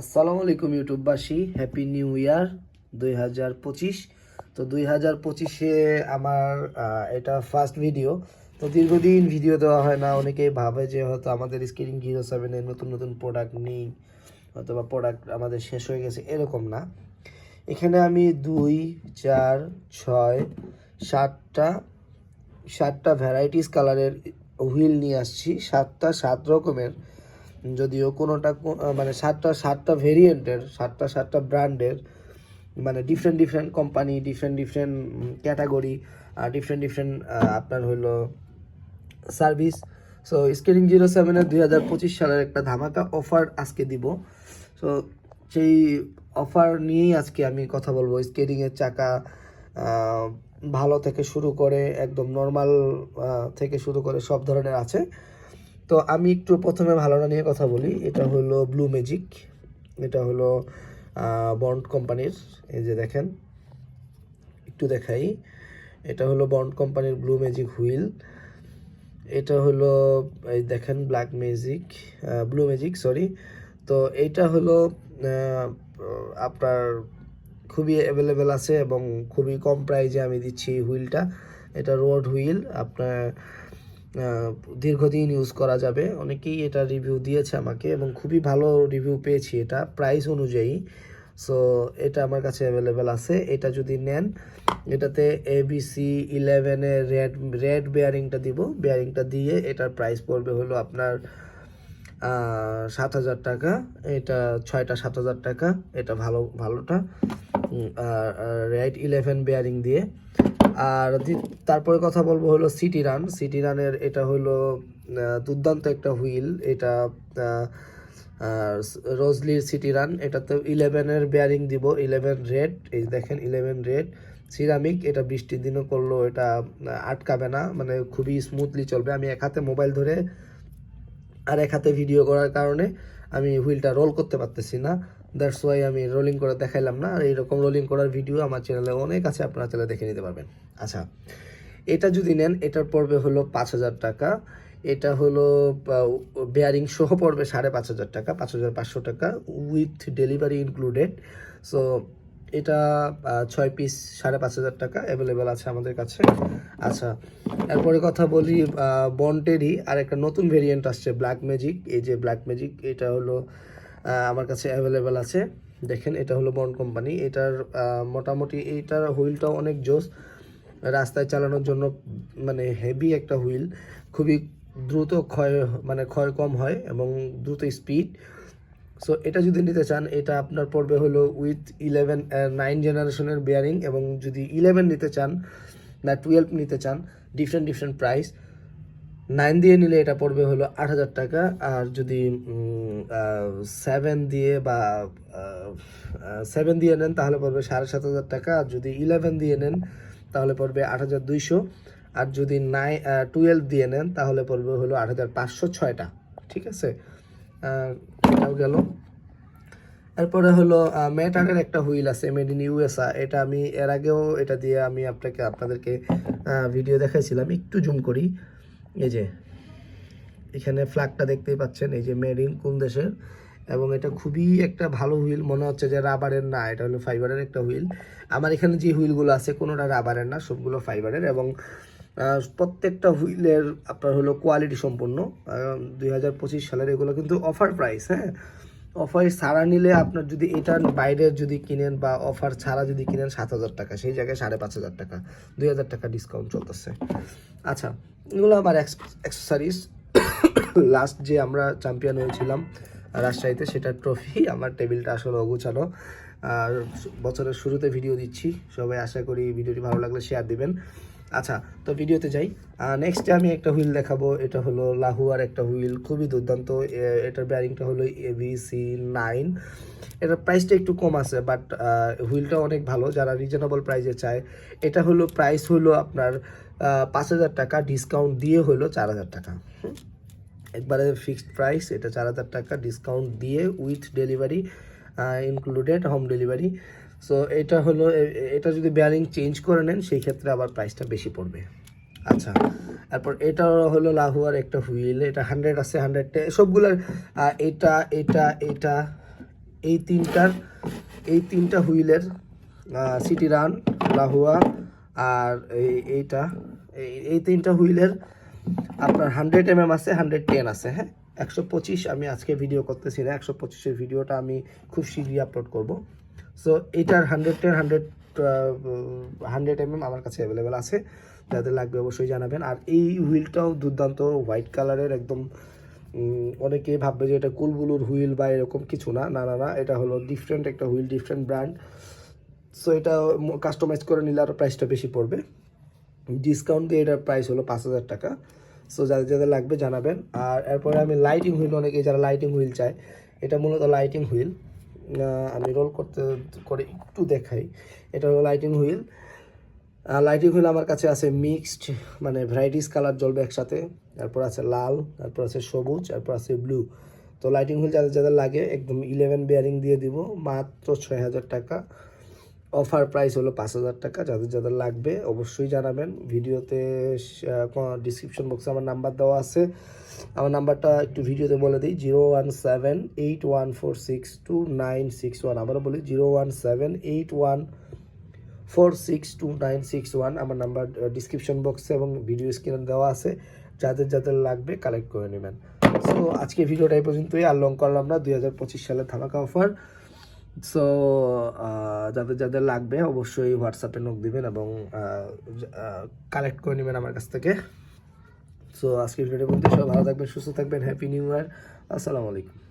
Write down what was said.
আসসালামু আলাইকুম, ইউটিউববাসী। Happy new year দুই হাজার পঁচিশ। তো দুই হাজার পঁচিশে আমার এটা ফার্স্ট ভিডিও তো দীর্ঘদিন ভিডিও দেওয়া হয় না, অনেকেই ভাবে যে হয়তো আমাদের স্ক্রিন জিরো সেভেনের নতুন নতুন প্রোডাক্ট নেই, অথবা প্রোডাক্ট আমাদের শেষ হয়ে গেছে, এরকম না। এখানে আমি দুই, চার, ছয়, সাতটা সাতটা ভ্যারাইটিস কালারের হুইল নিয়ে আসছি, সাতটা, সাত রকমের। যদিও কোনোটা মানে সাতটা সাতটা ভেরিয়েন্টের সাতটা সাতটা ব্র্যান্ডের মানে different different company different different category different different আপনার হলো সার্ভিস সো স্কেলিং জিরো সেভেনের দুই হাজার পঁচিশ সালের একটা ধামাকা অফার আজকে দিব। সো সেই অফার নিয়েই আজকে আমি কথা বলব। স্কেটিংয়ের চাকা ভালো থেকে শুরু করে, একদম নর্মাল থেকে শুরু করে সব ধরনের আছে। তো আমি একটু প্রথমে ভালোটা নিয়ে কথা বলি। এটা হলো ব্লু ম্যাজিক এটা হলো বন্ড কোম্পানির এই যে দেখেন। একটু দেখাই। এটা হলো বন্ড কোম্পানির ব্লু ম্যাজিক হুইল এটা হলো, এই দেখেন black magic blue magic sorry তো এইটা হলো আপনার খুবই অ্যাভেলেবেল আছে এবং খুবই কম প্রাইজে আমি দিচ্ছি হুইলটা এটা রোড হুইল আপনার দীর্ঘদিন ইউজ করা যাবে। অনেকেই এটা রিভিউ দিয়েছে আমাকে এবং খুবই ভালো রিভিউ পেয়েছি এটা প্রাইস অনুযায়ী। সো এটা আমার কাছে অ্যাভেলেবেল আছে। এটা যদি নেন, এটাতে এবিসি ইলেভেনের রেড রেড বেয়ারিংটা দিব। বেয়ারিংটা দিয়ে এটার প্রাইস পড়বে হলো আপনার সাত হাজার টাকা। এটা ছয়টা সাত হাজার টাকা। এটা ভালো, ভালোটা। রেড ইলেভেন বেয়ারিং দিয়ে। আর তারপরে কথা বলব হলো সিটি রান সিটি রানের এটা হলো দুর্দান্ত একটা হুইল। এটা রোজলির সিটি রান এটাতে ইলেভেনের বেয়ারিং দিব। ইলেভেন রেড এই দেখেন ইলেভেন রেড সিরামিক এটা বৃষ্টির দিনও করল, এটা আটকাবে না মানে খুবই স্মুথলি চলবে। আমি এক হাতে মোবাইল ধরে আর এক হাতে ভিডিও করার কারণে আমি হুইলটা রোল করতে পারতেছি না। দ্যাটস ওয়াই আমি রোলিং করে দেখাইলাম না। আর এইরকম রোলিং করার ভিডিও আমার চ্যানেলে অনেক আছে, আপনারা চ্যানেলে দেখে নিতে পারবেন। আচ্ছা এটা যদি নেন, এটার পড়বে হলো পাঁচ হাজার টাকা। এটা হলো বেয়ারিং সহ পড়বে সাড়ে পাঁচ হাজার টাকা, পাঁচ হাজার পাঁচশো টাকা উইথ ডেলিভারি ইনক্লুডেড সো এটা ছয় পিস সাড়ে পাঁচ হাজার টাকা অ্যাভেলেবেল আছে আমাদের কাছে। আচ্ছা এরপরে কথা বলি বন্টেরই আর একটা নতুন ভেরিয়েন্ট আসছে ব্ল্যাক ম্যাজিক এই যে ব্ল্যাক ম্যাজিক এটা হলো আমার কাছে অ্যাভেলেবেল আছে। দেখেন, এটা হলো বন্ড কোম্পানি এটার মোটামুটি এইটার হুইলটাও অনেক জোস। রাস্তায় চালানোর জন্য মানে হেভি একটা হুইল। খুবই দ্রুত ক্ষয় মানে ক্ষয় কম হয় এবং দ্রুত স্পিড সো এটা যদি নিতে চান, এটা আপনার পড়বে হলো উইথ ইলেভেন নাইন জেনারেশনের বেয়ারিং এবং যদি ইলেভেন নিতে চান, না টুয়েলভ নিতে চান ডিফারেন্ট ডিফারেন্ট প্রাইস নাইন দিয়ে নিলে এটা পড়বে হলো আট হাজার টাকা, আর যদি সেভেন দিয়ে বা সেভেন দিয়ে নেন তাহলে পড়বে সাড়ে সাত হাজার টাকা, আর যদি ইলেভেন দিয়ে নেন তাহলে পড়বে আট হাজার দুইশো, আর যদি নাই টুয়েলভ দিয়ে নেন তাহলে পড়বে হলো আট হাজার পাঁচশো ছয়টা, ঠিক আছে? এটাও গেল। এরপরে হলো মেটারের একটা হুইল আছে মেড ইন ইউএসআ এটা আমি এর আগেও এটা দিয়ে আমি আপনাকে, আপনাদেরকে ভিডিও দেখাইছিলাম, একটু জুম করি। এই যে, এখানে ফ্ল্যাগটা দেখতেই পাচ্ছেন, এই যে মেড ইন কোন দেশের? এবং এটা খুবই একটা ভালো হুইল, মনে হচ্ছে যে রাবারের না, এটা হলো ফাইবারের একটা হুইল। আমার এখানে যে হুইলগুলো আছে, কোনোটা রাবারের না, সবগুলো ফাইবারের। এবং প্রত্যেকটা হুইলের আপনার হলো কোয়ালিটি সম্পন্ন। দুই হাজার পঁচিশ সালের এগুলো কিন্তু অফার প্রাইস হ্যাঁ? অফার ছাড়া নিলে আপনার যদি এটার বাইরে যদি কিনেন বা অফার ছাড়া যদি কিনেন সাত হাজার টাকা, সেই জায়গায় সাড়ে পাঁচ হাজার টাকা, দুই হাজার টাকা ডিসকাউন্ট চলতেছে। আচ্ছা এগুলো আমার অ্যাক্সেসরিজ লাস্ট যে আমরা চ্যাম্পিয়ন হয়েছিলাম রাজশাহীতে, সেটা ট্রফি আমার টেবিলটা আসলে অগুছানো আর বছরের শুরুতে ভিডিও দিচ্ছি। সবাই আশা করি ভিডিওটি ভালো লাগলে শেয়ার দিবেন। আচ্ছা তো ভিডিওতে যাই। নেক্সটে আমি একটা হুইল দেখাবো, এটা হলো লাহুয়ার একটা হুইল খুবই দুর্দান্ত। এটার ব্যারিংটা হলো এবিসি নাইন এটার প্রাইসটা একটু কম আছে বাট হুইলটা অনেক ভালো, যারা রিজনেবল প্রাইসে চায়। এটা হলো প্রাইস হলো আপনার পাঁচ হাজার টাকা ডিসকাউন্ট দিয়ে হলো চার হাজার টাকা। একবারে ফিক্সড প্রাইস এটা চার হাজার টাকা ডিসকাউন্ট দিয়ে with delivery included home delivery so এটা হলো এটা যদি বেয়ারিং চেঞ্জ করে নেন সেই ক্ষেত্রে আবার প্রাইসটা বেশি পড়বে। আচ্ছা তারপর এটা হলো লাহুয়ার একটা হুইল এটা হান্ড্রেড আছে হান্ড্রেডটা সবগুলোর আহ, এটা এটা এটা এই তিনটার এই তিনটা হুইলের সিটি রান লাহুয়া আর এই এইটা এই এই তিনটা হুইলের আপনার হান্ড্রেড এম এম আছে হান্ড্রেড টেন আছে হ্যাঁ? একশো পঁচিশ আমি আজকে ভিডিও করতেছি না একশো পঁচিশের ভিডিওটা আমি খুব শীঘ্রই আপলোড করব। So hundred ten hundred hundred M M আমার কাছে অ্যাভেলেবেল আছে। যাদের লাগবে অবশ্যই জানাবেন। আর এই হুইলটাও দুর্দান্ত। হোয়াইট কালারের একদম অনেকে ভাববে যে এটা কুলবুলুর হুইল বা এরকম কিছু না। না না না, এটা হলো ডিফারেন্ট একটা হুইল ডিফারেন্ট ব্র্যান্ড সো এটা কাস্টমাইজ করে নিলে আরও প্রাইসটা বেশি পড়বে। ডিসকাউন্ট দিয়ে এটার প্রাইস হলো পাঁচ হাজার টাকা। সো যাদের যাদের লাগবে জানাবেন। আর এরপরে আমি লাইটিং হুইল অনেকে যারা লাইটিং হুইল চায়, এটা মূলত লাইটিং হুইল আমি রোল করতে, করে একটু দেখাই। এটা হলো লাইটিং হুইল লাইটিং হুইল আমার কাছে আছে মিক্সড মানে ভ্যারাইটিস কালার জ্বলবে একসাথে। তারপর আছে লাল, তারপর আছে সবুজ, তারপর আছে ব্লু তো লাইটিং হুইল যাদের যাদের লাগে, একদম ইলেভেন বেয়ারিং দিয়ে দিব, মাত্র ছয় হাজার টাকা। অফার প্রাইস হলো পাঁচ হাজার টাকা। যাদের যাদের লাগবে অবশ্যই জানাবেন। ভিডিওতে ডিসক্রিপশন বক্সে আমার নাম্বার দেওয়া আছে। আমার নাম্বারটা একটু ভিডিওতে বলে দিই। Zero one seven eight one four six two nine six one. আবারও বলি, zero one seven eight one four six two nine six one. আমার নাম্বার ডিসক্রিপশন বক্সে এবং ভিডিও স্ক্রিনে দেওয়া আছে। যাদের যাদের লাগবে কালেক্ট করে নেবেন। সো আজকে ভিডিওটা এই পর্যন্তই। আর লং করলাম না দুই হাজার পঁচিশ সালে ধামাকা অফার সো যাদের যাদের লাগবে অবশ্যই হোয়াটসঅ্যাপে নোক দিবেন এবং কালেক্ট করে নেবেন আমার কাছ থেকে। সো আজকের ভিডিও বলতে সবাই ভালো থাকবেন, সুস্থ থাকবেন। হ্যাপি নিউ ইয়ার আসসালামু আলাইকুম।